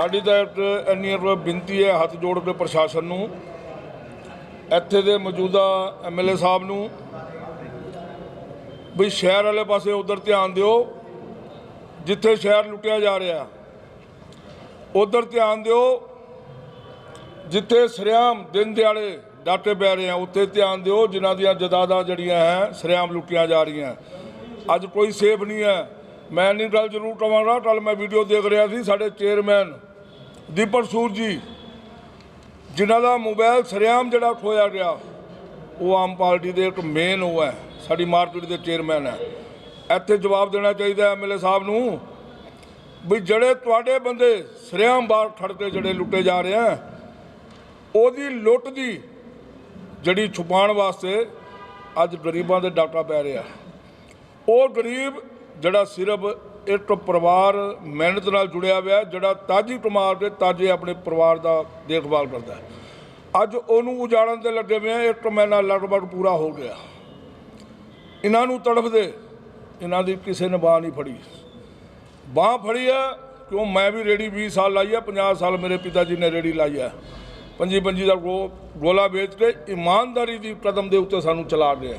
ਸਾਡੀ ਤਾਂ ਇੰਨੀ ਬੇਨਤੀ ਹੈ ਹੱਥ ਜੋੜ ਕੇ ਪ੍ਰਸ਼ਾਸਨ ਨੂੰ, ਇੱਥੇ ਦੇ ਮੌਜੂਦਾ ਐਮਐਲਏ ਸਾਹਿਬ ਨੂੰ, ਵੀ ਸ਼ਹਿਰ ਵਾਲੇ ਪਾਸੇ ਉਧਰ ਧਿਆਨ ਦਿਓ, ਜਿੱਥੇ ਸ਼ਹਿਰ ਲੁੱਟਿਆ ਜਾ ਰਿਹਾ, ਉਧਰ ਧਿਆਨ ਦਿਓ, ਜਿੱਥੇ ਸਰਿਆਮ ਦਿਨ ਦਿਹਾੜੇ ਡਾਟੇ ਪੈ ਰਹੇ ਆ, ਉੱਥੇ ਧਿਆਨ ਦਿਓ, ਜਿਨ੍ਹਾਂ ਦੀਆਂ ਜਦਾਦਾਂ ਜਿਹੜੀਆਂ ਹੈ, ਸਰਿਆਮ ਲੁੱਟੀਆਂ ਜਾ ਰਹੀਆਂ। ਅੱਜ ਕੋਈ ਸੇਫ ਨਹੀਂ ਹੈ। ਮੈਂ ਨਹੀਂ ਗੱਲ ਜ਼ਰੂਰ ਕਵਾਂਗਾ ਕੱਲ ਮੈਂ ਵੀਡੀਓ ਦੇਖ ਰਿਹਾ ਸੀ, ਸਾਡੇ ਚੇਅਰਮੈਨ ਦੀਪਕ ਸੂਰ ਜੀ, ਜਿਨ੍ਹਾਂ ਦਾ ਮੋਬਾਈਲ ਸਰਿਆਮ ਜਿਹੜਾ ਖੋਇਆ ਗਿਆ, ਉਹ ਆਮ ਪਾਰਟੀ ਦੇ ਇੱਕ ਮੇਨ ਉਹ ਹੈ, ਸਾਡੀ ਮਾਰਕੀਟ ਦੇ ਚੇਅਰਮੈਨ ਹੈ। ਇੱਥੇ ਜਵਾਬ ਦੇਣਾ ਚਾਹੀਦਾ ਐਮਐਲਏ ਸਾਹਿਬ ਨੂੰ ਵੀ ਜਿਹੜੇ ਤੁਹਾਡੇ ਬੰਦੇ ਸਰਿਆਮ ਬਾਹਰ ਖੜ ਕੇ ਜਿਹੜੇ ਲੁੱਟੇ ਜਾ ਰਹੇ ਆ ਉਹਦੀ ਲੁੱਟ ਦੀ ਜਿਹੜੀ ਛੁਪਾਉਣ ਵਾਸਤੇ ਅੱਜ ਗਰੀਬਾਂ ਦੇ ਡਾਕਾ ਪੈ ਰਿਹਾ ਉਹ ਗਰੀਬ ਜਿਹੜਾ ਸਿਰਫ ਇੱਕ ਪਰਿਵਾਰ ਮਿਹਨਤ ਨਾਲ ਜੁੜਿਆ ਹੋਇਆ ਜਿਹੜਾ ਤਾਜੀ ਕਮਾ ਕੇ ਤਾਜੇ ਆਪਣੇ ਪਰਿਵਾਰ ਦਾ ਦੇਖਭਾਲ ਕਰਦਾ ਹੈ। ਅੱਜ ਉਹਨੂੰ ਉਜਾੜਨ ਦੇ ਲੱਗੇ ਹੋਏ ਆ ਤੋਂ ਮਹੀਨਾ ਲਗਭਗ ਪੂਰਾ ਹੋ ਗਿਆ। ਇਹਨਾਂ ਨੂੰ ਤੜਫਦੇ, ਇਹਨਾਂ ਦੀ ਕਿਸੇ ਨੇ ਬਾਹ ਨਹੀਂ ਫੜੀ। ਬਾਹ ਫੜੀ ਹੈ, ਕਿਉਂ ਮੈਂ ਵੀ ਰੇੜੀ 20 ਸਾਲ ਲਾਈ ਹੈ 50 ਸਾਲ ਮੇਰੇ ਪਿਤਾ ਜੀ ਨੇ ਰੇੜੀ ਲਾਈ ਹੈ। ਪੰਜੀ ਪੰਜੀ ਦਾ ਗੋ, ਗੋਲਾ ਵੇਚ ਕੇ ਇਮਾਨਦਾਰੀ ਦੀ ਕਦਮ ਦੇ ਉੱਤੇ ਸਾਨੂੰ ਚਲਾ ਗਿਆ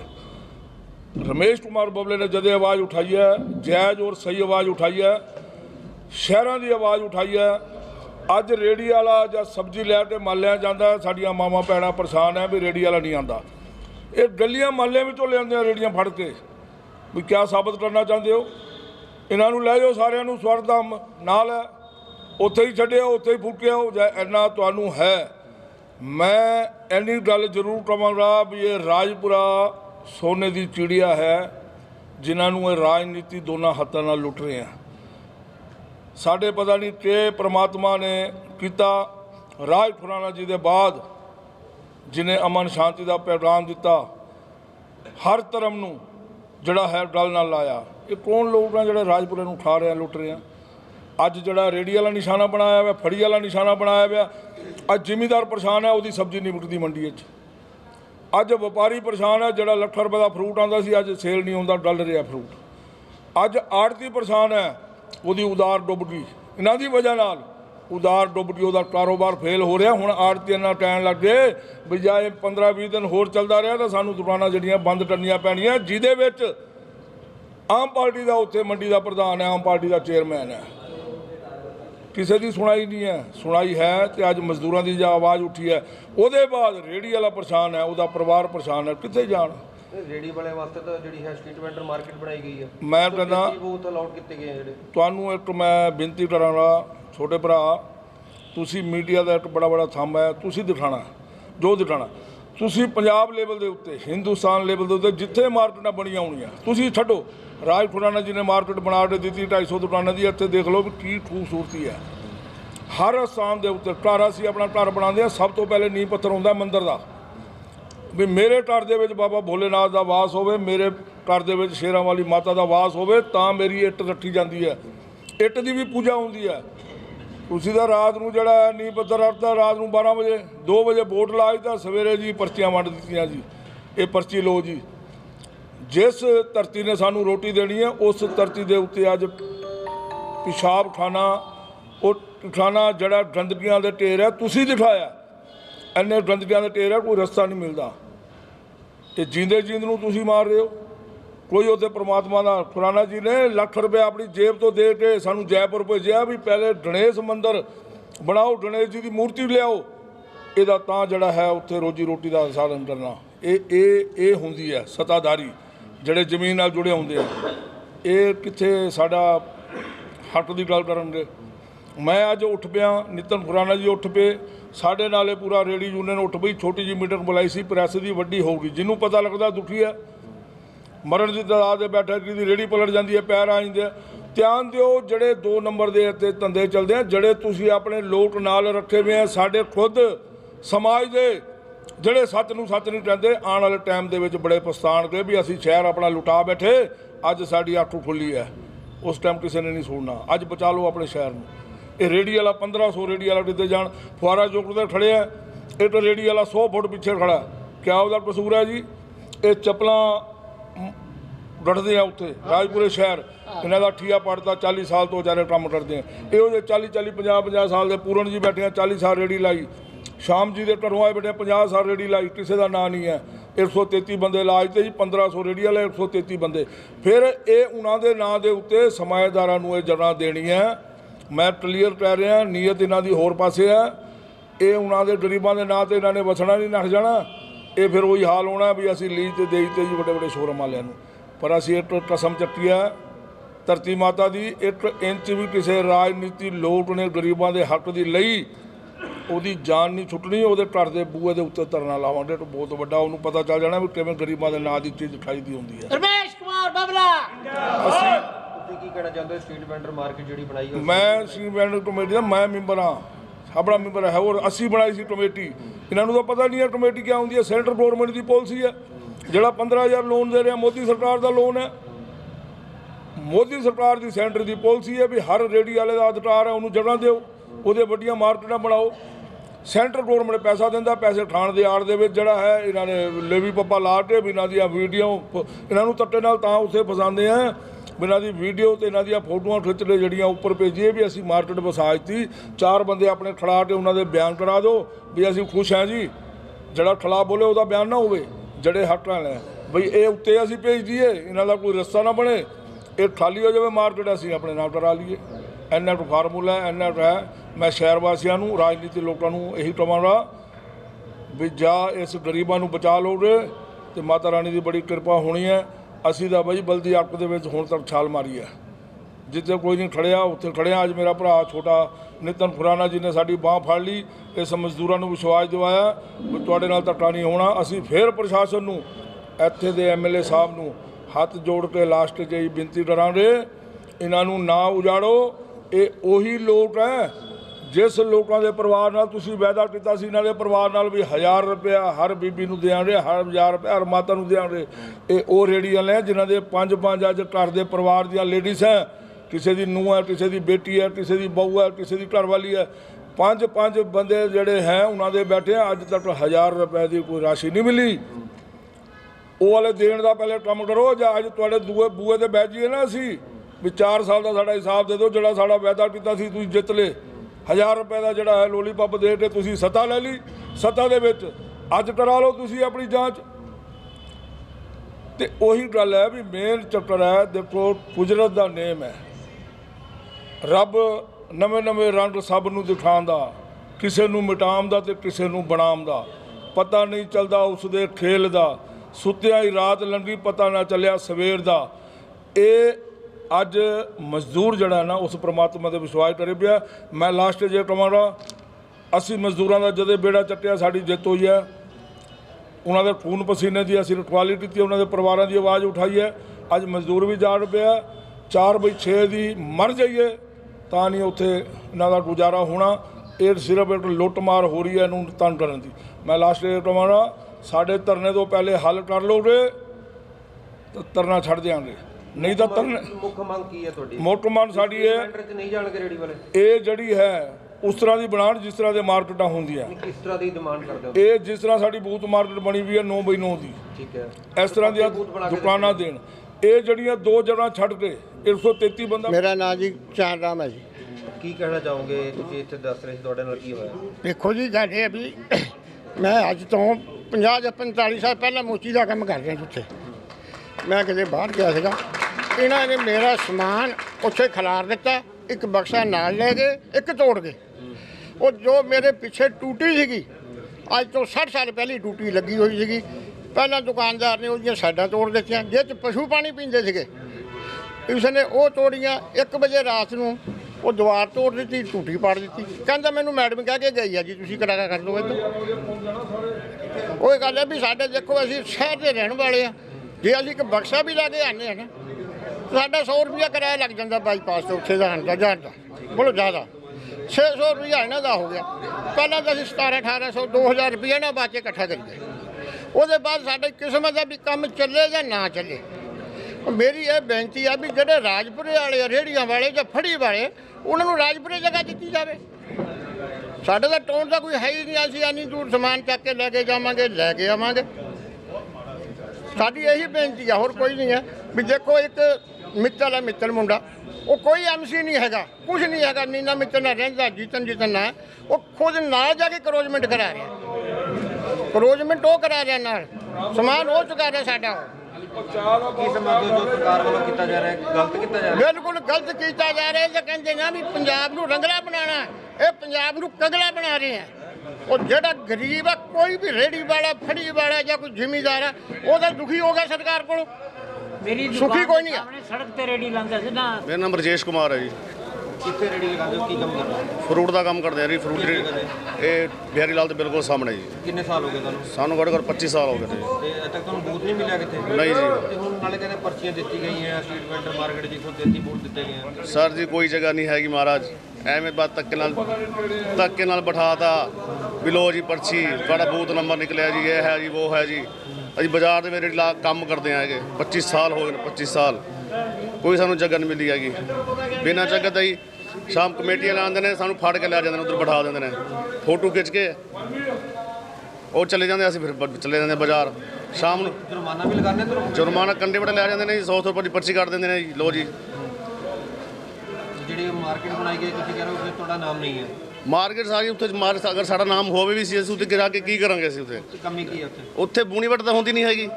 ਰਮੇਸ਼ ਕੁਮਾਰ ਬਬਲੇ ਨੇ ਜਦੇ ਆਵਾਜ਼ ਉਠਾਈ ਹੈ ਜਾਇਜ਼ ਔਰ ਸਹੀ ਆਵਾਜ਼ ਉਠਾਈ ਹੈ, ਸ਼ਹਿਰਾਂ ਦੀ ਆਵਾਜ਼ ਉਠਾਈ ਹੈ, ਅੱਜ ਰੇੜੀ ਵਾਲਾ ਜਾਂ ਸਬਜ਼ੀ ਲੈ ਕੇ ਮਾਲਿਆ ਜਾਂਦਾ, ਸਾਡੀਆਂ ਮਾਵਾਂ ਭੈਣਾਂ ਪਰੇਸ਼ਾਨ ਹੈ ਵੀ ਰੇੜੀ ਵਾਲਾ ਨਹੀਂ ਆਂਦਾ ਇਹ ਗਲੀਆਂ ਮਾਲਿਆਂ ਵਿੱਚੋਂ ਲਿਆਉਂਦੇ ਆ ਰੇੜੀਆਂ ਫੜ ਕੇ। ਵੀ ਕਿਆ ਸਾਬਤ ਕਰਨਾ ਚਾਹੁੰਦੇ ਹੋ? ਇਹਨਾਂ ਨੂੰ ਲੈ ਜਾਓ ਸਾਰਿਆਂ ਨੂੰ ਸਵਰਧਮ ਨਾਲ। ਹੈ ਉੱਥੇ ਹੀ ਛੱਡਿਓ ਉੱਥੇ ਹੀ ਫੁੱਕਿਓ ਜਾਂ ਇੰਨਾ ਤੁਹਾਨੂੰ ਹੈ। ਮੈਂ ਇੰਨੀ ਗੱਲ ਜ਼ਰੂਰ ਕਵਾਂਗਾ ਵੀ ਇਹ ਰਾਜਪੁਰਾ ਸੋਨੇ ਦੀ ਚਿੜੀਆ ਹੈ, ਜਿਨ੍ਹਾਂ ਨੂੰ ਇਹ ਰਾਜਨੀਤੀ ਦੋਨਾਂ ਹੱਥਾਂ ਨਾਲ ਲੁੱਟ ਰਹੇ ਆ ਸਾਡੇ ਪਤਾ ਨਹੀਂ ਕਿ ਪ੍ਰਮਾਤਮਾ ਨੇ ਕੀਤਾ ਰਾਜ ਖੁਰਾਨਾ ਜੀ ਦੇ ਬਾਅਦ ਜਿਨੇ ਅਮਨ ਸ਼ਾਂਤੀ ਦਾ ਪੈਗਾਮ ਦਿੱਤਾ, ਹਰ ਧਰਮ ਨੂੰ ਜਿਹੜਾ ਹੈ ਡਲ ਨਾਲ ਲਾਇਆ। ਇਹ ਕੌਣ ਲੋਕ ਆ ਜਿਹੜੇ ਰਾਜਪੁਰੇ ਨੂੰ ਖਾ ਰਹੇ ਆ, ਲੁੱਟ ਰਹੇ ਆ? ਅੱਜ ਜਿਹੜਾ ਰੇੜੀ ਵਾਲਾ ਨਿਸ਼ਾਨਾ ਬਣਾਇਆ ਹੋਇਆ, ਫੜੀ ਵਾਲਾ ਨਿਸ਼ਾਨਾ ਬਣਾਇਆ ਹੋਇਆ, ਅੱਜ ਜ਼ਿਮੀਦਾਰ ਪਰੇਸ਼ਾਨ ਹੈ, ਉਹਦੀ ਸਬਜ਼ੀ ਨਹੀਂ ਵਿਕਦੀ ਮੰਡੀ 'ਚ। ਅੱਜ ਵਪਾਰੀ ਪਰੇਸ਼ਾਨ ਹੈ ਜਿਹੜਾ ਲੱਖਾਂ ਰੁਪਏ ਦਾ ਫਰੂਟ ਆਉਂਦਾ ਸੀ, ਅੱਜ ਸੇਲ ਨਹੀਂ ਹੁੰਦਾ, ਡਲ ਰਿਹਾ ਫਰੂਟ ਅੱਜ ਆੜਤੀ ਪਰੇਸ਼ਾਨ ਹੈ, ਉਹਦੀ ਉਦਾਰ ਡੁੱਬ ਗਈ। ਇਹਨਾਂ ਦੀ ਵਜ੍ਹਾ ਨਾਲ ਉਦਾਰ ਡੁੱਬ ਗਈ, ਉਹਦਾ ਕਾਰੋਬਾਰ ਫੇਲ ਹੋ ਰਿਹਾ। ਹੁਣ ਆੜਤੀਆਂ ਨਾਲ ਕਹਿਣ ਲੱਗੇ ਵੀ ਜਾਂ ਇਹ 15 20 ਦਿਨ ਹੋਰ ਚੱਲਦਾ ਰਿਹਾ, ਤਾਂ ਸਾਨੂੰ ਦੁਕਾਨਾਂ ਜਿਹੜੀਆਂ ਬੰਦ ਕਰਨੀਆਂ ਪੈਣੀਆਂ, ਜਿਹਦੇ ਵਿੱਚ ਆਮ ਪਾਰਟੀ ਦਾ ਉੱਥੇ ਮੰਡੀ ਦਾ ਪ੍ਰਧਾਨ ਹੈ, ਆਮ ਪਾਰਟੀ ਦਾ ਚੇਅਰਮੈਨ ਹੈ। ਕਿਸੇ ਦੀ ਸੁਣਾਈ ਨਹੀਂ ਹੈ ਸੁਣਾਈ ਹੈ ਤੇ ਅੱਜ ਮਜ਼ਦੂਰਾਂ ਦੀ ਜਾਂ ਆਵਾਜ਼ ਉੱਠੀ ਹੈ। ਉਹਦੇ ਬਾਅਦ ਰੇੜੀ ਵਾਲਾ ਪਰੇਸ਼ਾਨ ਹੈ ਉਹਦਾ ਪਰਿਵਾਰ ਪਰੇਸ਼ਾਨ ਹੈ ਕਿੱਥੇ ਜਾਣ? ਰੇੜੀ ਵਾਲੇ ਵਾਸਤੇ ਤਾਂ ਜਿਹੜੀ ਹੈ ਸਟਰੀਟ ਵੈਂਡਰ ਮਾਰਕੀਟ ਬਣਾਈ ਗਈ ਹੈ। ਮੈਂ ਕਹਿੰਦਾ ਬੂਥ ਅਲਾਉਡ ਕੀਤੇ ਗਏ ਜਿਹੜੇ। ਤੁਹਾਨੂੰ ਇੱਕ ਮੈਂ ਬੇਨਤੀ ਕਰਾਂਗਾ ਛੋਟੇ ਭਰਾ ਤੁਸੀਂ ਮੀਡੀਆ ਦਾ ਇੱਕ ਬੜਾ ਬੜਾ ਥੰਮ ਹੈ ਤੁਸੀਂ ਦਿਖਾਣਾ ਜੋ ਦਿਖਾਣਾ ਤੁਸੀਂ ਪੰਜਾਬ ਲੈਵਲ ਦੇ ਉੱਤੇ, ਹਿੰਦੁਸਤਾਨ ਲੈਵਲ ਦੇ ਉੱਤੇ ਜਿੱਥੇ ਮਾਰਕੀਟਾਂ ਬਣੀਆਂ ਹੋਣੀਆਂ, ਤੁਸੀਂ ਛੱਡੋ। ਰਾਜ ਖੁਰਾਨਾ ਜੀ ਨੇ ਮਾਰਕੀਟ ਬਣਾ ਕੇ ਦਿੱਤੀ 250 ਦੁਕਾਨਾਂ ਦੀ, ਇੱਥੇ ਦੇਖ ਲਓ ਵੀ ਕੀ ਖੂਬਸੂਰਤੀ ਹੈ। ਹਰ ਸਥਾਨ ਦੇ ਉੱਤੇ ਘਰ ਅਸੀਂ ਆਪਣਾ ਘਰ ਬਣਾਉਂਦੇ ਆ ਸਭ ਤੋਂ ਪਹਿਲੇ ਨੀਂਹ ਪੱਥਰ ਹੁੰਦਾ ਮੰਦਰ ਦਾ। ਵੀ ਮੇਰੇ ਘਰ ਦੇ ਵਿੱਚ ਬਾਬਾ ਭੋਲੇਨਾਥ ਦਾ ਵਾਸ ਹੋਵੇ, ਮੇਰੇ ਘਰ ਦੇ ਵਿੱਚ ਸ਼ੇਰਾਂ ਵਾਲੀ ਮਾਤਾ ਦਾ ਵਾਸ ਹੋਵੇ, ਤਾਂ ਮੇਰੀ ਇੱਟ ਰੱਖੀ ਜਾਂਦੀ ਹੈ। ਇੱਟ ਦੀ ਵੀ ਪੂਜਾ ਹੁੰਦੀ ਹੈ। ਤੁਸੀਂ ਤਾਂ ਰਾਤ ਨੂੰ ਜਿਹੜਾ ਨੀ ਪੱਥਰ ਰੱਖਦਾ ਰਾਤ ਨੂੰ 12 ਵਜੇ 2 ਵਜੇ ਵੋਟ ਲਾਈ ਤਾਂ ਸਵੇਰੇ ਜੀ ਪਰਚੀਆਂ ਵੰਡ ਦਿੱਤੀਆਂ ਜੀ। ਇਹ ਪਰਚੀ ਲਓ ਜੀ। ਜਿਸ ਧਰਤੀ ਨੇ ਸਾਨੂੰ ਰੋਟੀ ਦੇਣੀ ਹੈ, ਉਸ ਧਰਤੀ ਦੇ ਉੱਤੇ ਅੱਜ ਪਿਸ਼ਾਬ ਖਾਨਾ ਉਹ ਖਾਨਾ ਜਿਹੜਾ ਗੰਦਗੀਆਂ ਦੇ ਢੇਰ ਹੈ, ਤੁਸੀਂ ਦਿਖਾਇਆ। ਇੰਨੇ ਗੰਦਗੀਆਂ ਦੇ ਢੇਰ ਹੈ, ਕੋਈ ਰਸਤਾ ਨਹੀਂ ਮਿਲਦਾ। ਤੇ ਜਿੰਦੇ ਜਿੰਦ ਨੂੰ ਤੁਸੀਂ ਮਾਰ ਰਹੇ ਹੋ। ਕੋਈ ਉਹਦੇ ਪ੍ਰਮਾਤਮਾ ਦਾ ਖੁਰਾਨਾ ਜੀ ਨੇ, ਲੱਖ ਰੁਪਏ ਆਪਣੀ ਜੇਬ ਤੋਂ ਦੇ ਕੇ ਸਾਨੂੰ ਜੈਪੁਰ ਭੇਜਿਆ ਵੀ ਪਹਿਲੇ ਗਣੇਸ਼ ਮੰਦਿਰ ਬਣਾਓ ਗਣੇਸ਼ ਜੀ ਦੀ ਮੂਰਤੀ ਲਿਆਓ। ਇਹਦਾ ਤਾਂ ਜਿਹੜਾ ਹੈ ਉੱਥੇ ਰੋਜੀ ਰੋਟੀ ਦਾ ਸਾਧਨ ਕਰਨਾ। ਇਹ ਇਹ ਇਹ ਹੁੰਦੀ ਹੈ ਸਤਾਧਾਰੀ, ਜਿਹੜੇ ਜ਼ਮੀਨ ਨਾਲ ਜੁੜੇ ਹੁੰਦੇ ਆ। ਇਹ ਕਿੱਥੇ ਸਾਡਾ ਹੱਟ ਦੀ ਗੱਲ ਕਰਨਗੇ। ਮੈਂ ਅੱਜ ਉੱਠ ਪਿਆ, ਨਿਤਨ ਖੁਰਾਨਾ ਜੀ ਉੱਠ ਪਏ। ਸਾਡੇ ਨਾਲੇ ਪੂਰਾ ਰੇਡੀ ਯੂਨੀਅਨ ਉੱਠ ਪਈ, ਛੋਟੀ ਜਿਹੀ ਮੀਟਿੰਗ ਬੁਲਾਈ ਸੀ, ਪ੍ਰੈਸ ਦੀ ਵੱਡੀ ਹੋਊਗੀ। ਜਿਹਨੂੰ ਪਤਾ ਲੱਗਦਾ ਦੁਖੀ ਹੈ ਮਰਨ ਦੀ ਤਾਦਾਦ ਦੇ ਬੈਠਾ ਕਿ ਦੀ ਰੇੜੀ ਪਲਟ ਜਾਂਦੀ ਹੈ, ਪੈਰ ਆ ਜਾਂਦੇ ਆ। ਧਿਆਨ ਦਿਓ, ਜਿਹੜੇ 2 ਨੰਬਰ ਦੇ ਇੱਥੇ ਧੰਦੇ ਚੱਲਦੇ ਆ, ਜਿਹੜੇ ਤੁਸੀਂ ਆਪਣੇ ਲੋਕ ਨਾਲ ਰੱਖੇ ਹੋਏ ਆ, ਸਾਡੇ ਖੁਦ ਸਮਾਜ ਦੇ ਜਿਹੜੇ ਸੱਚ ਨੂੰ ਸੱਚ ਨਹੀਂ ਕਹਿੰਦੇ, ਆਉਣ ਵਾਲੇ ਟਾਈਮ ਦੇ ਵਿੱਚ ਬੜੇ ਪਛਤਾਣਗੇ ਵੀ ਅਸੀਂ ਸ਼ਹਿਰ ਆਪਣਾ ਲੁਟਾ ਬੈਠੇ, ਅੱਜ ਸਾਡੀ ਆਟੂ ਖੁੱਲੀ ਹੈ। ਉਸ ਟਾਈਮ ਕਿਸੇ ਨੇ ਨਹੀਂ ਸੁਣਨਾ। ਅੱਜ ਬਚਾ ਲਓ ਆਪਣੇ ਸ਼ਹਿਰ ਨੂੰ। ਇਹ ਰੇੜੀ ਵਾਲਾ 1500 ਰੇੜੀ ਵਾਲਾ ਕਿਤੇ ਜਾਣ, ਫੁਆਰਾ ਚੌਕ ਤੇ ਖੜਿਆ ਇਹ ਤਾਂ ਰੇੜੀ ਵਾਲਾ 100 ਫੁੱਟ ਪਿੱਛੇ ਖੜਾ ਕਿਆ ਉਹਦਾ ਕਸੂਰ ਹੈ ਜੀ? ਇਹ ਚੱਪਲਾਂ ਡਟਦੇ ਆ ਉੱਥੇ, ਰਾਜਪੁਰੇ ਸ਼ਹਿਰ। ਇਹਨਾਂ ਦਾ ਠੀਆ ਪੜਦਾ 40 ਸਾਲ ਤੋਂ ਵਿਚਾਰੇ ਕੰਮ ਕਰਦੇ ਆ। ਇਹੋ ਜਿਹੇ 40 40 50 50 ਸਾਲ ਦੇ ਪੂਰਨ ਜੀ ਬੈਠੇ ਆ 40 ਸਾਲ ਰੇੜੀ ਲਾਈ। ਸ਼ਾਮ ਜੀ ਦੇ ਘਰੋਂ ਆਏ ਬੈਠੇ 50 ਸਾਲ ਰੇੜੀ ਲਾਈ, ਕਿਸੇ ਦਾ ਨਾਂ ਨਹੀਂ ਹੈ 133 ਬੰਦੇ ਲਾਜ ਤੇ ਜੀ 1500 ਰੇੜੀ ਵਾਲੇ 133 ਬੰਦੇ। ਫਿਰ ਇਹ ਉਹਨਾਂ ਦੇ ਨਾਂ ਦੇ ਉੱਤੇ ਸਮਾਏਦਾਰਾਂ ਨੂੰ ਇਹ ਜਗ੍ਹਾ ਦੇਣੀ ਹੈ ਮੈਂ ਕਲੀਅਰ ਕਹਿ ਰਿਹਾ, ਨੀਅਤ ਇਹਨਾਂ ਦੀ ਹੋਰ ਪਾਸੇ ਹੈ ਇਹ ਉਹਨਾਂ ਦੇ ਗਰੀਬਾਂ ਦੇ ਨਾਂ ਤੇ ਇਹਨਾਂ ਨੇ ਵਸਣਾ ਨਹੀਂ, ਨੱਠ ਜਾਣਾ। ਇਹ ਫਿਰ ਉਹੀ ਹਾਲ ਹੋਣਾ ਵੀ ਅਸੀਂ ਲੀਜ਼ ਤੇ ਦੇਈ ਤੇ ਜੀ ਵੱਡੇ ਵੱਡੇ ਸ਼ੋਰੂਮ ਵਾਲਿਆਂ ਨੂੰ। ਪਰ ਅਸੀਂ ਇੱਕ ਕਸਮ ਚੱਕੀ ਹੈ ਧਰਤੀ ਮਾਤਾ ਦੀ ਇੱਕ ਇੰਚ ਵੀ ਕਿਸੇ ਰਾਜਨੀਤੀ ਲੋਟ ਨੇ ਗਰੀਬਾਂ ਦੇ ਹੱਕ ਦੀ ਲਈ ਉਹਦੀ ਜਾਨ ਨਹੀਂ ਛੁੱਟਣੀ ਉਹਦੇ ਘਰ ਦੇ ਬੂਹੇ ਦੇ ਉੱਤੇ ਧਰਨਾ ਲਾਵਾਂਗੇ ਤਾਂ ਬਹੁਤ ਵੱਡਾ ਉਹਨੂੰ ਪਤਾ ਚੱਲ ਜਾਣਾ ਵੀ ਕਿਵੇਂ ਗਰੀਬਾਂ ਦੇ ਨਾਂ ਦੀ ਚੀਜ਼ ਖਾਈ ਦੀ ਹੁੰਦੀ ਹੈ। ਰਮੇਸ਼ ਕੁਮਾਰ ਬਬਲਾ। ਅਸੀਂ ਤੁਸੀਂ ਕੀ ਕਹਿਣਾ ਚਾਹੁੰਦੇ ਹੋ? ਸਟਰੀਟ ਵੈਂਡਰ ਮਾਰਕੀਟ ਜਿਹੜੀ ਬਣਾਈ ਹੈ ਮੈਂ ਸੀ ਵੈਂਡਰ ਕਮੇਟੀ ਦਾ ਮੈਂ ਮੈਂਬਰ ਹਾਂ। ਆਪਣਾ ਮੈਂਬਰ ਹੈ, ਹੋਰ ਅਸੀਂ ਬਣਾਈ ਸੀ ਕਮੇਟੀ ਇਹਨਾਂ ਨੂੰ ਤਾਂ ਪਤਾ ਨਹੀਂ ਹੈ ਕਮੇਟੀ ਕਿਆ ਹੁੰਦੀ ਹੈ ਸੈਂਟਰ ਗਵਰਨਮੈਂਟ ਦੀ ਪਾਲਿਸੀ ਹੈ। ਜਿਹੜਾ 15000 ਲੋਨ ਦੇ ਰਿਹਾ, ਮੋਦੀ ਸਰਕਾਰ ਦਾ ਲੋਨ ਹੈ। ਮੋਦੀ ਸਰਕਾਰ ਦੀ ਸੈਂਟਰ ਦੀ ਪਾਲਿਸੀ ਹੈ ਵੀ ਹਰ ਰੇੜੀ ਵਾਲੇ ਦਾ ਅਧਿਕਾਰ ਹੈ, ਉਹਨੂੰ ਜਗ੍ਹਾ ਦਿਓ, ਉਹਦੇ ਵੱਡੀਆਂ ਮਾਰਕੀਟਾਂ ਬਣਾਓ। ਸੈਂਟਰ ਗਵਰਨਮੈਂਟ ਪੈਸਾ ਦਿੰਦਾ, ਪੈਸੇ ਠਾਣ ਦੇ ਆੜ ਦੇ ਵਿੱਚ ਜਿਹੜਾ ਹੈ, ਇਹਨਾਂ ਨੇ ਲੇਵੀ ਪੱਪਾ ਲਾ ਕੇ ਵੀ ਇਹਨਾਂ ਦੀਆਂ ਵੀਡੀਓ, ਇਹਨਾਂ ਨੂੰ ਤੱਟੇ ਨਾਲ ਤਾਂ ਉੱਥੇ ਫਸਾਉਂਦੇ ਆ। ਇਹਨਾਂ ਦੀ ਵੀਡੀਓ ਤੇ ਇਹਨਾਂ ਦੀਆਂ ਫੋਟੋਆਂ ਖਿੱਚ ਕੇ ਜਿਹੜੀਆਂ ਉੱਪਰ ਭੇਜੀਏ ਵੀ ਅਸੀਂ ਮਾਰਕੀਟ ਵਸਾ ਦਿੱਤੀ ਚਾਰ ਬੰਦੇ ਆਪਣੇ ਖੜਾ ਕੇ ਉਹਨਾਂ ਦੇ ਬਿਆਨ ਕਰਾ ਦਿਓ ਵੀ ਅਸੀਂ ਖੁਸ਼ ਹਾਂ ਜੀ। ਜਿਹੜਾ ਖਿਲਾਫ ਬੋਲੇ ਉਹਦਾ ਬਿਆਨ ਨਾ ਹੋਵੇ, ਜਿਹੜੇ ਹੱਟ ਵਾਲੇ ਆ ਬਈ ਇਹ ਉੱਤੇ ਅਸੀਂ ਭੇਜ ਦਈਏ, ਇਹਨਾਂ ਦਾ ਕੋਈ ਰਸਤਾ ਨਾ ਬਣੇ। ਇਹ ਖਾਲੀ ਹੋ ਜਾਵੇ ਮਾਰਕੀਟ ਅਸੀਂ ਆਪਣੇ ਨਾਲ ਕਰਾ ਲਈਏ। ਇੰਨਾ ਕੁ ਫਾਰਮੂਲਾ ਹੈ, ਇੰਨਾ ਕੁ ਹੈ। ਮੈਂ ਸ਼ਹਿਰ ਵਾਸੀਆਂ ਨੂੰ ਰਾਜਨੀਤੀ ਲੋਕਾਂ ਨੂੰ ਇਹੀ ਕਹਾਂਗਾ ਵੀ ਜਾਂ ਇਸ ਗਰੀਬਾਂ ਨੂੰ ਬਚਾ ਲਓਗੇ ਤੇ ਮਾਤਾ ਰਾਣੀ ਦੀ ਬੜੀ ਕਿਰਪਾ ਹੋਣੀ ਹੈ। ਅਸੀਂ ਤਾਂ ਬਾਈ ਬਲਦੀ ਅੱਕ ਦੇ ਵਿੱਚ ਹੁਣ ਤੱਕ ਛਾਲ ਮਾਰੀ ਹੈ। ਜਿੱਥੇ ਕੋਈ ਨਹੀਂ ਖੜਿਆ, ਉੱਥੇ ਖੜਿਆ ਅੱਜ ਮੇਰਾ ਭਰਾ ਛੋਟਾ ਨਿਤਨ ਖੁਰਾਨਾ ਜੀ ਨੇ ਸਾਡੀ ਬਾਹ ਫੜ ਲਈ, ਇਸ ਮਜ਼ਦੂਰਾਂ ਨੂੰ ਵਿਸ਼ਵਾਸ ਦਿਵਾਇਆ ਵੀ ਤੁਹਾਡੇ ਨਾਲ ਧੱਕਾ ਨਹੀਂ ਹੋਣਾ। ਅਸੀਂ ਫੇਰ ਪ੍ਰਸ਼ਾਸਨ ਨੂੰ, ਇੱਥੇ ਦੇ ਐਮਐਲਏ ਸਾਹਿਬ ਨੂੰ ਹੱਥ ਜੋੜ ਕੇ ਲਾਸਟ 'ਚ ਇਹ ਬੇਨਤੀ ਕਰਾਂਗੇ ਇਹਨਾਂ ਨੂੰ ਨਾ ਉਜਾੜੋ, ਇਹ ਉਹੀ ਲੋਕ ਹੈ ਜਿਸ ਲੋਕਾਂ ਦੇ ਪਰਿਵਾਰ ਨਾਲ ਤੁਸੀਂ ਵਾਅਦਾ ਕੀਤਾ ਸੀ ਇਹਨਾਂ ਦੇ ਪਰਿਵਾਰ ਨਾਲ ਵੀ 1000 ਰੁਪਇਆ ਹਰ ਬੀਬੀ ਨੂੰ ਦੇਾਂਗੇ ਹਰ 1000 ਰੁਪਇਆ ਹਰ ਮਾਤਾ ਨੂੰ ਦੇਾਂਗੇ ਇਹ ਉਹ ਰੇੜੀ ਵਾਲੇ ਆ ਜਿਨ੍ਹਾਂ ਦੇ ਪੰਜ ਪੰਜ ਅੱਜ ਘਰ ਦੇ ਪਰਿਵਾਰ ਦੀਆਂ ਲੇਡੀਜ਼ ਹੈ। ਕਿਸੇ ਦੀ ਨੂੰਹ ਹੈ ਕਿਸੇ ਦੀ ਬੇਟੀ ਹੈ ਕਿਸੇ ਦੀ ਬਹੂ ਹੈ ਕਿਸੇ ਦੀ ਘਰਵਾਲੀ ਹੈ। ਪੰਜ ਪੰਜ ਬੰਦੇ ਜਿਹੜੇ ਹੈ ਉਹਨਾਂ ਦੇ ਬੈਠੇ ਆ, ਅੱਜ ਤੱਕ 1000 ਰੁਪਏ ਦੀ ਕੋਈ ਰਾਸ਼ੀ ਨਹੀਂ ਮਿਲੀ। ਉਹ ਵਾਲੇ ਦੇਣ ਦਾ ਪਹਿਲੇ ਕੰਮ ਕਰੋ ਜਾਂ ਅੱਜ ਤੁਹਾਡੇ ਦੂਏ ਬੂਏ ਤੇ ਬਹਿ ਜਾਈਏ ਨਾ ਅਸੀਂ ਵੀ 4 ਸਾਲ ਦਾ ਸਾਡਾ ਹਿਸਾਬ ਦੇ ਦਿਓ ਜਿਹੜਾ ਸਾਡਾ ਵਾਅਦਾ ਕੀਤਾ ਸੀ ਤੁਸੀਂ ਜਿੱਤ ਲੇ 1000 ਰੁਪਏ ਦਾ ਜਿਹੜਾ ਹੈ ਲੋਲੀਪੌਪ ਦੇ ਕੇ ਤੁਸੀਂ ਸੱਤਾ ਲੈ ਲਈ, ਸੱਤਾ ਦੇ ਵਿੱਚ ਅੱਜ ਕਰਾ ਲਓ ਤੁਸੀਂ ਆਪਣੀ ਜਾਂਚ। ਤੇ ਉਹੀ ਗੱਲ ਹੈ ਵੀ ਮੇਨ ਚੈਪਟਰ ਹੈ, ਦੇਖੋ ਕੁਦਰਤ ਦਾ ਨੇਮ ਹੈ। ਰੱਬ ਨਵੇਂ ਨਵੇਂ ਰੰਗ ਸਭ ਨੂੰ ਦਿਖਾਉਂਦਾ, ਕਿਸੇ ਨੂੰ ਮਿਟਾਉਣ ਦਾ ਤੇ ਕਿਸੇ ਨੂੰ ਬਣਾਉਣ ਦਾ ਪਤਾ ਨਹੀਂ ਚੱਲਦਾ ਉਸ ਦੇ ਖੇਲ ਦਾ। ਸੁੱਤਿਆਂ ਹੀ ਰਾਤ ਲੰਘੀ, ਪਤਾ ਨਾ ਚੱਲਿਆ ਸਵੇਰ ਦਾ। ਇਹ ਅੱਜ ਮਜ਼ਦੂਰ ਜਿਹੜਾ ਨਾ, ਉਸ ਪ੍ਰਮਾਤਮਾ ਦੇ ਵਿਸ਼ਵਾਸ ਕਰੇ ਪਿਆ। ਮੈਂ ਲਾਸਟ ਜੇ ਕਹਾਂਗਾ, ਅਸੀਂ ਮਜ਼ਦੂਰਾਂ ਦਾ ਜਦੇ ਬੇੜਾ ਚੱਟਿਆ, ਸਾਡੀ ਜਿੱਤ ਹੋਈ ਹੈ। ਉਹਨਾਂ ਦੇ ਖੂਨ ਪਸੀਨੇ ਦੀ ਅਸੀਂ ਰਖਵਾਲੀ ਕੀਤੀ ਉਹਨਾਂ ਦੇ ਪਰਿਵਾਰਾਂ ਦੀ ਆਵਾਜ਼ ਉਠਾਈ ਹੈ। ਅੱਜ ਮਜ਼ਦੂਰ ਵੀ ਜਾੜ ਪਿਆ 4 ਬਈ 6 ਦੀ ਮਰ ਜਾਈਏ ਤਾਂ ਨਹੀਂ ਉੱਥੇ ਇਹਨਾਂ ਦਾ ਗੁਜ਼ਾਰਾ ਹੋਣਾ। ਇਹ ਸਿਰਫ ਇੱਕ ਲੁੱਟਮਾਰ ਹੋ ਰਹੀ ਹੈ ਇਹਨੂੰ ਤੰਗ ਕਰਨ ਦੀ। ਮੈਂ ਲਾਸਟ ਇਹ ਕਹਾਂਗਾ, ਸਾਡੇ ਧਰਨੇ ਤੋਂ ਪਹਿਲੇ ਹੱਲ ਕਰ ਲਓਗੇ, ਤਾਂ ਧਰਨਾ ਛੱਡ ਦਿਆਂਗੇ। ਨਹੀਂ ਤਾਂ ਮੁੱਖ ਮੰਗ ਕੀ ਹੈ ਤੁਹਾਡੀ? ਮੋਟਰਮਾਨ ਸਾਡੀ ਇਹ ਵੈਂਡਰ 'ਚ ਨਹੀਂ ਜਾਣਗੇ ਰੇੜੀ ਵਾਲੇ? ਇਹ ਜਿਹੜੀ ਹੈ ਉਸ ਤਰ੍ਹਾਂ ਦੀ ਬਣਾਉਣ ਜਿਸ ਤਰ੍ਹਾਂ ਦੇ ਮਾਰਕੀਟਾਂ ਹੁੰਦੀਆਂ। ਨਹੀਂ, ਕਿਸ ਤਰ੍ਹਾਂ ਦੀ ਡਿਮਾਂਡ ਕਰਦੇ ਹੋ? ਇਹ ਜਿਸ ਤਰ੍ਹਾਂ ਸਾਡੀ ਬੂਥ ਮਾਰਕੀਟ ਬਣੀ ਵੀ ਹੈ 9 ਬਈ 9 ਦੀ। ਠੀਕ ਹੈ। ਇਸ ਤਰ੍ਹਾਂ ਦੀਆਂ ਬੂਥ ਬਣਾ ਕੇ ਦੁਕਾਨਾਂ ਦੇਣ। ਇਹ ਜਿਹੜੀਆਂ ਦੋ ਜਗ੍ਹਾ ਛੱਡ ਕੇ 133 ਬੰਦਾ ਮੇਰਾ ਨਾਂ ਜੀ ਚਾਰ ਰਾਮ ਹੈ ਜੀ। ਕੀ ਕਹਿਣਾ ਚਾਹੋਗੇ? ਤੁਸੀਂ ਇੱਥੇ ਦੱਸ ਰਹੇ ਸੀ ਤੁਹਾਡੇ ਨਾਲ ਕੀ ਹੋਇਆ? ਦੇਖੋ ਜੀ ਗੱਲ ਇਹ ਵੀ ਮੈਂ ਅੱਜ ਤੋਂ 50 ਜਾਂ 45 ਸਾਲ ਪਹਿਲਾਂ ਮੋਚੀ ਦਾ ਕੰਮ ਕਰ ਰਿਹਾ ਸੀ ਉੱਥੇ। ਮੈਂ ਕਿਤੇ ਬਾਹਰ ਗਿਆ ਸੀਗਾ। ਇਹਨਾਂ ਨੇ ਮੇਰਾ ਸਮਾਨ ਉੱਥੇ ਖਿਲਾਰ ਦਿੱਤਾ, ਇੱਕ ਬਕਸਾ ਨਾਲ ਲੈ ਗਏ, ਇੱਕ ਤੋੜ ਗਏ। ਉਹ ਜੋ ਮੇਰੇ ਪਿੱਛੇ ਟੂਟੀ ਸੀਗੀ, ਅੱਜ ਤੋਂ 60 ਸਾਲ ਪਹਿਲੀ ਟੂਟੀ ਲੱਗੀ ਹੋਈ ਸੀਗੀ। ਪਹਿਲਾਂ ਦੁਕਾਨਦਾਰ ਨੇ ਉਹਦੀਆਂ ਸਾਈਡਾਂ ਤੋੜ ਦਿੱਤੀਆਂ, ਜਿਹ 'ਚ ਪਸ਼ੂ ਪਾਣੀ ਪੀਂਦੇ ਸੀਗੇ। ਇਸ ਨੇ ਉਹ ਤੋੜੀਆਂ 1 ਵਜੇ ਰਾਤ ਨੂੰ ਉਹ ਦੀਵਾਰ ਤੋੜ ਦਿੱਤੀ, ਟੂਟੀ ਪਾੜ ਦਿੱਤੀ। ਕਹਿੰਦਾ ਮੈਨੂੰ ਮੈਡਮ ਕਹਿ ਕੇ ਗਈ ਆ ਜੀ, ਤੁਸੀਂ ਕਰਾਗਾ ਕਰ ਲਓ ਇੱਥੋਂ। ਉਹ ਗੱਲ ਹੈ ਵੀ ਸਾਡੇ ਦੇਖੋ ਅਸੀਂ ਸ਼ਹਿਰ ਦੇ ਰਹਿਣ ਵਾਲੇ ਆ। ਜੇ ਅਸੀਂ ਇੱਕ ਬਕਸਾ ਵੀ ਲਾ ਕੇ ਆਨੇ ਆ ਨਾ ਸਾਡਾ 100 ਰੁਪਿਆ ਕਿਰਾਇਆ ਲੱਗ ਜਾਂਦਾ ਬਾਈਪਾਸ ਤੋਂ ਉੱਥੇ ਜਾਣ ਦਾ ਜਾਣ ਦਾ ਬੋਲੋ ਜ਼ਿਆਦਾ। 600 ਰੁਪਿਆ ਇਹਨਾਂ ਦਾ ਹੋ ਗਿਆ। ਪਹਿਲਾਂ ਤਾਂ ਅਸੀਂ 17 1800 2000 ਰੁਪਿਆ ਨਾ ਬਾਅਦ 'ਚ ਇਕੱਠਾ ਕਰੀਏ। ਉਹਦੇ ਬਾਅਦ ਸਾਡੇ ਕਿਸਮਤ ਦਾ ਵੀ ਕੰਮ ਚੱਲੇ ਜਾਂ ਨਾ ਚੱਲੇ। ਮੇਰੀ ਇਹ ਬੇਨਤੀ ਆ ਵੀ ਜਿਹੜੇ ਰਾਜਪੁਰੇ ਵਾਲੇ ਆ, ਰੇਹੜੀਆਂ ਵਾਲੇ ਜਾਂ ਫੜੀ ਵਾਲੇ ਉਹਨਾਂ ਨੂੰ ਰਾਜਪੁਰੇ ਜਗ੍ਹਾ ਦਿੱਤੀ ਜਾਵੇ। ਸਾਡੇ ਦਾ ਟੋਨ ਦਾ ਕੋਈ ਹੈ ਹੀ ਨਹੀਂ ਅਸੀਂ ਇੰਨੀ ਦੂਰ ਸਮਾਨ ਚੱਕ ਕੇ ਲੈ ਕੇ ਜਾਵਾਂਗੇ ਲੈ ਕੇ ਆਵਾਂਗੇ। ਸਾਡੀ ਇਹੀ ਬੇਨਤੀ ਆ ਹੋਰ ਕੋਈ ਨਹੀਂ ਹੈ। ਵੀ ਦੇਖੋ ਇੱਕ ਮਿੱਤਲ ਹੈ ਮਿੱਤਲ ਮੁੰਡਾ। ਉਹ ਕੋਈ ਐਮਸੀ ਨਹੀਂ ਹੈਗਾ ਕੁਝ ਨਹੀਂ ਹੈਗਾ ਨੀਨਾ ਮਿੱਤਲ ਨਾਲ ਰਹਿੰਦਾ ਜੀਤਨ ਜੀਤਨ ਨਾਲ ਉਹ ਖੁਦ ਨਾਲ ਜਾ ਕੇ ਕਰੋਜਮੈਂਟ ਕਰਾ ਰਿਹਾ। ਕਰੋਜਮੈਂਟ ਉਹ ਕਰਾ ਰਿਹਾ ਨਾਲ। ਸਮਾਨ ਉਹ ਚੁਕਾ ਰਿਹਾ ਸਾਡਾ ਉਹ। ਕੀ ਸਮਝਦੇ ਹੋ ਜੋ ਸਰਕਾਰ ਵੱਲੋਂ ਕੀਤਾ ਜਾ ਰਿਹਾ ਹੈ ਗਲਤ ਕੀਤਾ ਜਾ ਰਿਹਾ? ਹੈ? ਬਿਲਕੁਲ ਗਲਤ ਕੀਤਾ ਜਾ ਰਿਹਾ। ਕਹਿੰਦੇ ਨਾ ਵੀ ਪੰਜਾਬ ਨੂੰ ਰੰਗਲਾ ਬਣਾਉਣਾ ਹੈ। ਇਹ ਪੰਜਾਬ ਨੂੰ ਕਗਲਾ ਬਣਾ ਰਹੇ ਆ ਉਹ ਜਿਹੜਾ ਗਰੀਬ ਆ ਕੋਈ ਵੀ ਰੇੜੀ ਵਾਲਾ ਫੜੀ ਵਾਲਾ ਜਾਂ ਕੋਈ ਜ਼ਿਮੀਦਾਰ ਆ ਉਹ ਤਾਂ ਦੁਖੀ ਹੋ ਗਿਆ ਸਰਕਾਰ ਕੋਲੋਂ। ਮੇਰੀ ਸੁਖੀ ਕੋਈ ਨਹੀਂ ਆ। ਸਾਹਮਣੇ ਸੜਕ ਤੇ ਰੇੜੀ ਲਾਉਂਦਾ ਸੀ ਨਾ ਮੇਰਾ ਨਾਮ ਰਜੇਸ਼ ਕੁਮਾਰ ਹੈ ਜੀ। ਕਿੱਥੇ ਰੇੜੀ ਲਗਾਉਂਦੇ ਹੋ? ਕੀ ਕੰਮ ਕਰਦੇ ਹੋ? ਫਰੂਟ ਦਾ ਕੰਮ ਕਰਦੇ ਆ ਜੀ ਫਰੂਟ ਇਹ ਬਿਹਾਰੀ ਲਾਲ ਦੇ ਬਿਲਕੁਲ ਸਾਹਮਣੇ ਜੀ। ਕਿੰਨੇ ਸਾਲ ਹੋ ਗਏ ਤੁਹਾਨੂੰ? ਸਾਨੂੰ ਘੱਟੋ ਘੱਟ 25 ਸਾਲ ਹੋ ਗਏ ਜੀ। ਤੇ ਅਜੇ ਤੱਕ ਤੁਹਾਨੂੰ ਬੂਥ ਨਹੀਂ ਮਿਲਿਆ ਕਿੱਥੇ? ਨਹੀਂ ਜੀ। ਤੇ ਹੁਣ ਨਾਲੇ ਕਹਿੰਦੇ ਪਰਚੀਆਂ ਦਿੱਤੀ ਗਈਆਂ ਸਟਰੀਟ ਵੈਂਡਰ ਮਾਰਕੀਟ ਜਿੱਥੋਂ 33 ਬੂਥ ਦਿੱਤੇ ਗਏ ਆ। ਸਰ ਜੀ ਕੋਈ ਜਗ੍ਹਾ ਨਹੀਂ ਹੈਗੀ ਮਹਾਰਾਜ। ਐਵੇਂ ਬਾਤ ਧੱਕੇ ਨਾਲ ਧੱਕੇ ਨਾਲ ਬਿਠਾਤਾ। ਵੀ ਲੋ ਜੀ ਪਰਚੀ ਤੁਹਾਡਾ ਬੂਥ ਨੰਬਰ ਨਿਕਲਿਆ ਜੀ ਇਹ ਹੈ ਜੀ ਉਹ ਹੈ ਜੀ। ਅਸੀਂ ਬਾਜ਼ਾਰ ਦੇ ਲਾ ਕੰਮ ਕਰਦੇ ਆਂਗੇ। 25 ਸਾਲ ਹੋ ਗਏ ਨੇ 25 ਸਾਲ। ਕੋਈ ਸਾਨੂੰ ਜਗ੍ਹਾ ਨਹੀਂ ਮਿਲੀ ਹੈਗੀ। ਬਿਨਾਂ ਜਗ੍ਹਾ ਤੋਂ ਹੀ ਸ਼ਾਮ ਕਮੇਟੀਆਂ ਲਾਉਂਦੇ ਨੇ ਸਾਨੂੰ ਫੜ ਕੇ ਲੈ ਜਾਂਦੇ ਨੇ ਉਧਰ ਬਿਠਾ ਦਿੰਦੇ ਨੇ। ਫੋਟੋ ਖਿੱਚ ਕੇ ਉਹ ਚਲੇ ਜਾਂਦੇ ਅਸੀਂ ਫਿਰ ਬ- ਚਲੇ ਜਾਂਦੇ ਬਾਜ਼ਾਰ। ਸ਼ਾਮ ਨੂੰ ਜੁਰਮਾਨਾ ਵੀ ਲਗਾਉਂਦੇ ਤੁਹਾਨੂੰ ਜੁਰਮਾਨਾ ਕੰਡੇ ਬੜੇ ਲੈ ਜਾਂਦੇ ਨੇ ਜੀ 100 ਰੁਪਏ ਦੀ ਪਰਚੀ ਕੱਟ ਦਿੰਦੇ ਨੇ ਜੀ ਲੋ ਜੀ। ਜਿਹੜੀ ਮਾਰਕੀਟ ਬਣਾਈ ਗਈ ਤੁਸੀਂ ਕਹਿ ਰਹੇ ਹੋ ਕਿ ਤੁਹਾਡਾ ਨਾਮ ਨਹੀਂ ਹੈ। ਮਾਰਕੀਟ ਸਾਰੀ ਉੱਥੇ ਮਾਰ ਅਗਰ ਸਾਡਾ ਨਾਮ ਹੋਵੇ ਵੀ ਸੀ ਅਸੀਂ ਉੱਥੇ ਗਿਰਾ ਕੇ ਕੀ ਕਰਾਂਗੇ ਅਸੀਂ ਉੱਥੇ? ਕਮੀ ਕੀ ਹੈ ਉੱਥੇ? ਉੱਥੇ ਬੂਣੀ ਵੱਟ ਤਾਂ ਹੁੰਦੀ ਨਹੀਂ ਹੈਗੀ।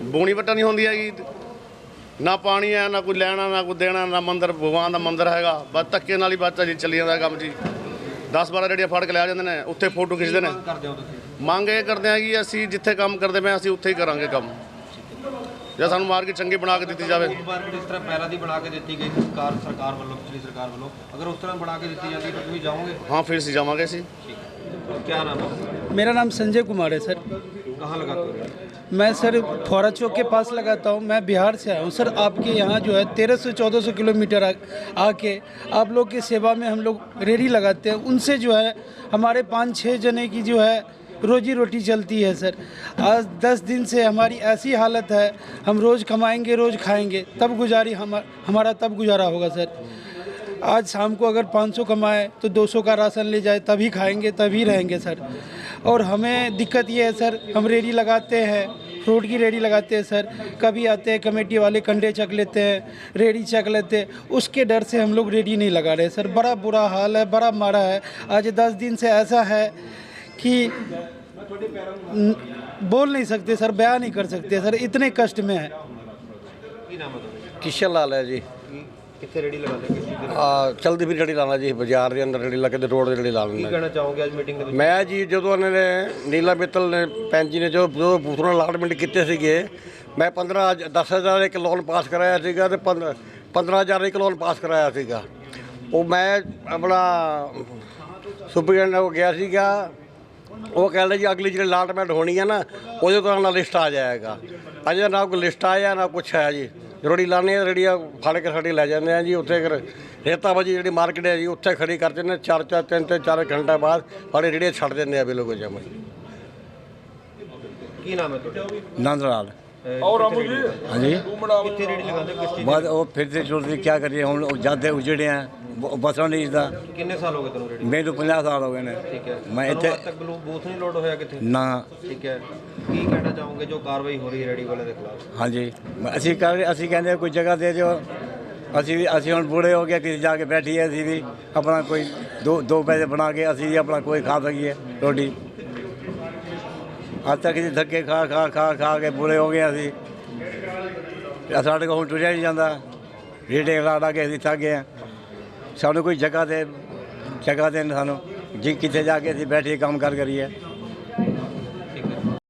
ਬੂਣੀ ਵੱਟਾਂ ਨਹੀਂ ਹੁੰਦੀ ਹੈਗੀ। ਨਾ ਪਾਣੀ ਹੈ ਨਾ ਕੋਈ ਲੈਣਾ ਨਾ ਕੋਈ ਦੇਣਾ ਨਾ ਮੰਦਰ ਭਗਵਾਨ ਦਾ ਮੰਦਰ ਹੈਗਾ। ਬਸ ਧੱਕੇ ਨਾਲ ਹੀ ਬੱਚਾ ਜੀ ਚੱਲੀ ਜਾਂਦਾ ਕੰਮ ਜੀ। 10 12 ਰੇੜੀਆਂ ਫੜ ਕੇ ਲਿਆ ਜਾਂਦੇ ਨੇ ਉੱਥੇ ਫੋਟੋ ਖਿੱਚਦੇ ਨੇ। ਮੰਗ ਇਹ ਕਰਦੇ ਆ ਕਿ ਅਸੀਂ ਜਿੱਥੇ ਕੰਮ ਕਰਦੇ ਪਏ ਅਸੀਂ ਉੱਥੇ ਹੀ ਕਰਾਂਗੇ ਕੰਮ। ਜਾਂ ਸਾਨੂੰ ਮਾਰਕੀਟ ਚੰਗੀ ਬਣਾ ਕੇ ਦਿੱਤੀ ਜਾਵੇ ਮਾਰਕੀਟ ਇਸ ਤਰ੍ਹਾਂ ਪਹਿਲਾਂ ਦੀ ਬਣਾ ਕੇ ਦਿੱਤੀ ਗਈ ਸੀ ਸਰਕਾਰ ਸਰਕਾਰ ਵੱਲੋਂ ਪਿਛਲੀ ਸਰਕਾਰ ਵੱਲੋਂ ਅਗਰ ਉਸ ਤਰ੍ਹਾਂ ਬਣਾ ਕੇ ਦਿੱਤੀ ਜਾਂਦੀ ਤਾਂ ਤੁਸੀਂ ਜਾਓਗੇ ਹਾਂ ਫਿਰ ਅਸੀਂ ਜਾਵਾਂਗੇ ਅਸੀਂ ਕੀ ਨਾਮ ਹੈ मेरा नाम संजय कुमार है सर कहाँ लगाते हो मैं सर फौरा चौक के पास लगाता हूँ मैं बिहार से आया हूँ सर आपके यहाँ जो है तेरह सौ चौदह सौ किलोमीटर आ- आके आप लोग की सेवा में हम लोग रेडी लगाते हैं उनसे जो है हमारे पाँच छः जने की जो है रोजी रोटी चलती है, सर। आज दस दिन से हमारी ऐसी हालत है, हम रोज़ कमाएँगे, रोज़ खाएँगे, तब गुजारी हम, हमारा तब गुजारा होगा, सर। आज शाम को अगर 500 कमाए तो 200 का राशन ले जाए, तभी खाएँगे, तभी रहेंगे, सर। और हमें दिक्कत ये है, सर, हम रेडी लगाते हैं, फ्रूट की रेडी लगाते हैं, सर। कभी आते हैं, कमेटी वाले कंडे चक लेते हैं रेडी चक लेते हैं, उसके डर से हम लोग रेडी नहीं लगा रहे सर। बड़ा बुरा हाल है, बड़ा मारा है। आज दस दिन से ऐसा है कि न- बोल नहीं सकते सर बयान नहीं कर सकते सर इतने कष्ट में है ਕੀ ਨਾਮ ਹੈ ਤੁਹਾਡਾ ਕਿਸ਼ਨ ਲਾਲ ਹੈ ਜੀ ਕੀ ਕਿੱਥੇ ਰੇੜੀ ਲਗਾਉਂਦੇ ਕਿਸ ਚੀਜ਼ ਦੀ ਆ ਚਲਦੀ ਵੀ ਰੇੜੀ ਲਾਣਾ ਜੀ ਬਾਜ਼ਾਰ ਦੇ ਅੰਦਰ ਰੇੜੀ ਲਾ ਕੇ ਤੇ ਰੋਡ ਦੇ ਰੇੜੀ ਲਾ ਕੀ ਲੈਂਦਾ ਕਹਿਣਾ ਚਾਹੋਗੇ ਅੱਜ ਮੀਟਿੰਗ ਦੇ ਵਿੱਚ ਮੈਂ ਜੀ ਜਦੋਂ ਇਹਨਾਂ ਨੇ ਨੀਲਾ ਮਿੱਤਲ ਨੇ ਪੈਂਚ ਜੀ ਨੇ ਜੋ ਜੋ ਬੂਥ ਨੂੰ ਅਲਾਟਮੈਂਟ ਕੀਤੇ ਸੀਗੇ ਮੈਂ 15 10000 ਇੱਕ ਲੋਨ ਪਾਸ ਕਰਾਇਆ ਸੀਗਾ ਤੇ 15 15000 ਇੱਕ ਲੋਨ ਪਾਸ ਕਰਾਇਆ ਸੀਗਾ ਉਹ ਮੈਂ ਆਪਣਾ ਸੁਪਰਡੈਂਟ ਹੋ ਗਿਆ ਸੀਗਾ ਉਹ ਕਹਿੰਦੇ ਜੀ ਅਗਲੀ ਜਿਹੜੀ ਅਲਾਟਮੈਂਟ ਹੋਣੀ ਹੈ ਨਾ ਉਹਦੇ ਤੋਂ ਨਾਲ ਲਿਸਟ ਆ ਜਾਏਗਾ। ਅਜੇ ਨਾ ਕੋਈ ਲਿਸਟ ਆਇਆ ਨਾ ਕੁਛ ਆਇਆ ਜੀ। ਰੋੜੀ ਲਾਣੇ ਆ ਰੇੜੀਆਂ ਫੜ ਕੇ ਸਾਡੀ ਲੈ ਜਾਂਦੇ ਆ ਜੀ। ਉੱਥੇ ਫਿਰ ਰੇਤਾਬਾਜੀ ਜਿਹੜੀ ਮਾਰਕੀਟ ਹੈ ਜੀ ਉੱਥੇ ਖੜੀ ਕਰ ਦਿੰਦੇ ਚਾਰ ਚਾਰ ਤਿੰਨ ਤੇ ਚਾਰ ਘੰਟੇ ਬਾਅਦ ਸਾਡੇ ਰੇੜੀਆਂ ਛੱਡ ਦਿੰਦੇ ਆ ਬਿਲਕੁਲ ਜਮਾ ਕੀ ਨਾਮ ਹੈ ਤੁਹਾਡਾ? ਨੰਦ ਲਾਲ। ਔਰ ਰਾਮੂ ਜੀ हाँ जी ਤੂੰ ਬਣਾ ਕਿੱਥੇ ਰੇੜੀ ਲਗਾਉਂਦੇ ਹੋ? ਕਿਸ ਚੀਜ਼ बाद वो फिरते चलते क्या करिए हम लोग जाते उजड़े हैं बसों नहीं था ਦੀ? ਕਿੰਨੇ ਸਾਲ ਹੋ ਗਏ ਤੁਹਾਨੂੰ ਰੇੜੀ मेरे तो पंजाह साल हो गए ने ਠੀਕ ਹੈ मैं ਤੁਹਾਨੂੰ इतने ਅੱਜ ਤੱਕ ਬਲੂ ਬੂਥ ਨਹੀਂ ਲੋਡ ਹੋਇਆ ਕਿਤੇ ना ਠੀਕ ਹੈ ਕੀ ਕਹਿਣਾ ਚਾਹੋਗੇ ਜੋ ਕਾਰਵਾਈ ਹੋ ਰਹੀ ਹੈ ਰੇੜੀ ਵਾਲੇ ਦੇ ਖਿਲਾਫ हाँ जी ਅਸੀਂ ਕਰ ਅਸੀਂ ਕਹਿੰਦੇ ਕੋਈ ਜਗ੍ਹਾ ਦੇ ਦਿਓ ਅਸੀਂ ਵੀ ਅਸੀਂ ਹੁਣ ਬੂੜੇ ਹੋ ਗਏ ਕਿਤੇ ਜਾ ਕੇ ਬੈਠੀਏ ਅਸੀਂ ਵੀ ਆਪਣਾ ਕੋਈ ਦੋ ਦੋ ਪੈਸੇ ਬਣਾ ਕੇ ਅਸੀਂ ਵੀ ਆਪਣਾ ਕੋਈ ਖਾ ਸਕੀਏ ਰੋਟੀ ਅੱਜ ਤੱਕ ਜੀ ਧੱਕੇ ਖਾ ਖਾ ਖਾ ਖਾ ਕੇ ਬੁਰੇ ਹੋ ਗਏ ਅਸੀਂ। ਤੇ ਸਾਡੇ ਕੋਲ ਹੁਣ ਟੁਰਿਆ ਨਹੀਂ ਜਾਂਦਾ। ਰੇੜੇ ਲਾ ਲਾ ਕੇ ਅਸੀਂ ਥੱਕ ਗਏ ਹਾਂ। ਸਾਨੂੰ ਕੋਈ ਜਗ੍ਹਾ ਦੇ ਜਗ੍ਹਾ ਦੇਣ ਸਾਨੂੰ। ਜੀ ਕਿੱਥੇ ਜਾ ਕੇ ਅਸੀਂ ਬੈਠੀਏ ਕੰਮ ਕਰ ਕਰੀਏ।